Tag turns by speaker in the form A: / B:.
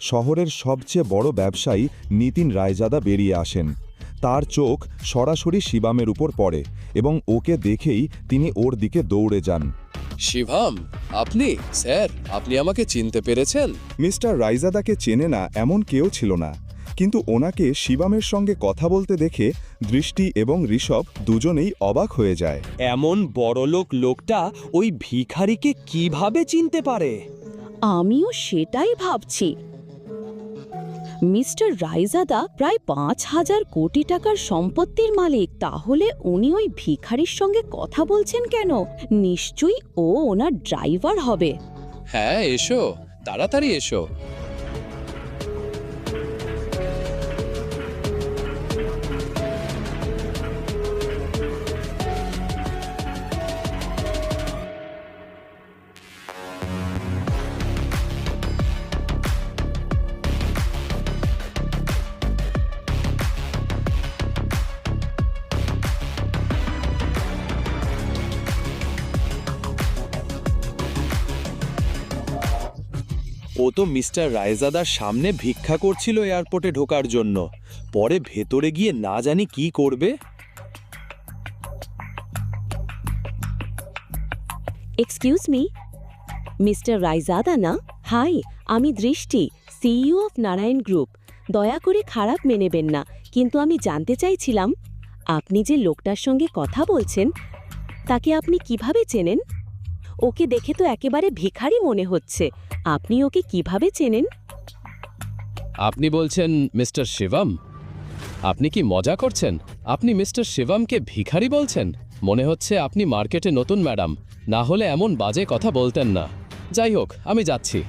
A: শহরের সবচেয়ে বড় ব্যবসায়ী নিতিন রায়জাদা বেরিয়ে আসেন। তার চোখ সরাসরি শিবামের উপর পড়ে এবং ওকে দেখেই তিনি ওর দিকে দৌড়ে যান।
B: শিভাম আপনি? স্যার আপনি আমাকে চিনতে পেরেছেন?
A: মিস্টার রাইজাদাকে চেনে না এমন কেউ ছিল না। কিন্তু ওনাকে শিবামের সঙ্গে কথা বলতে দেখে দৃষ্টি এবং ঋষভ দুজনেই অবাক হয়ে যায়।
C: এমন বড়লোক লোকটা ওই ভিখারিকে কীভাবে চিনতে পারে?
D: আমিও সেটাই ভাবছি। মিস্টার রাইজাদা প্রায় পাঁচ হাজার কোটি টাকার সম্পত্তির মালিক, তাহলে উনি ওই ভিখারির সঙ্গে কথা বলছেন কেন? নিশ্চয়ই ও ওনার ড্রাইভার হবে।
B: হ্যাঁ এসো, তাড়াতাড়ি এসো।
C: ও তো মিস্টার রায়জাদার সামনে ভিক্ষা করছিল এয়ারপোর্টে ঢোকার জন্য। পরে ভেতরে গিয়ে না জানি কি করবে।
D: এক্সকিউজ মি মিস্টার রায়জাদা না? হাই, আমি দৃষ্টি সিইও অফ নারায়ণ গ্রুপ দয়া করে খারাপ মেনেবেন না, কিন্তু আমি জানতে চাইছিলাম, আপনি যে লোকটার সঙ্গে কথা বলছেন, তাকে আপনি কীভাবে চেনেন? ওকে দেখে তো একেবারে ভিখারি মনে হচ্ছে। আপনি ওকে কীভাবে চেনেন?
B: আপনি বলছেন মিস্টার শিবম? আপনি কি মজা করছেন? আপনি মিস্টার শিবমকে ভিখারি বলছেন? মনে হচ্ছে আপনি মার্কেটে নতুন, ম্যাডাম। না হলে এমন বাজে কথা বলতেন না। যাই হোক, আমি যাচ্ছি।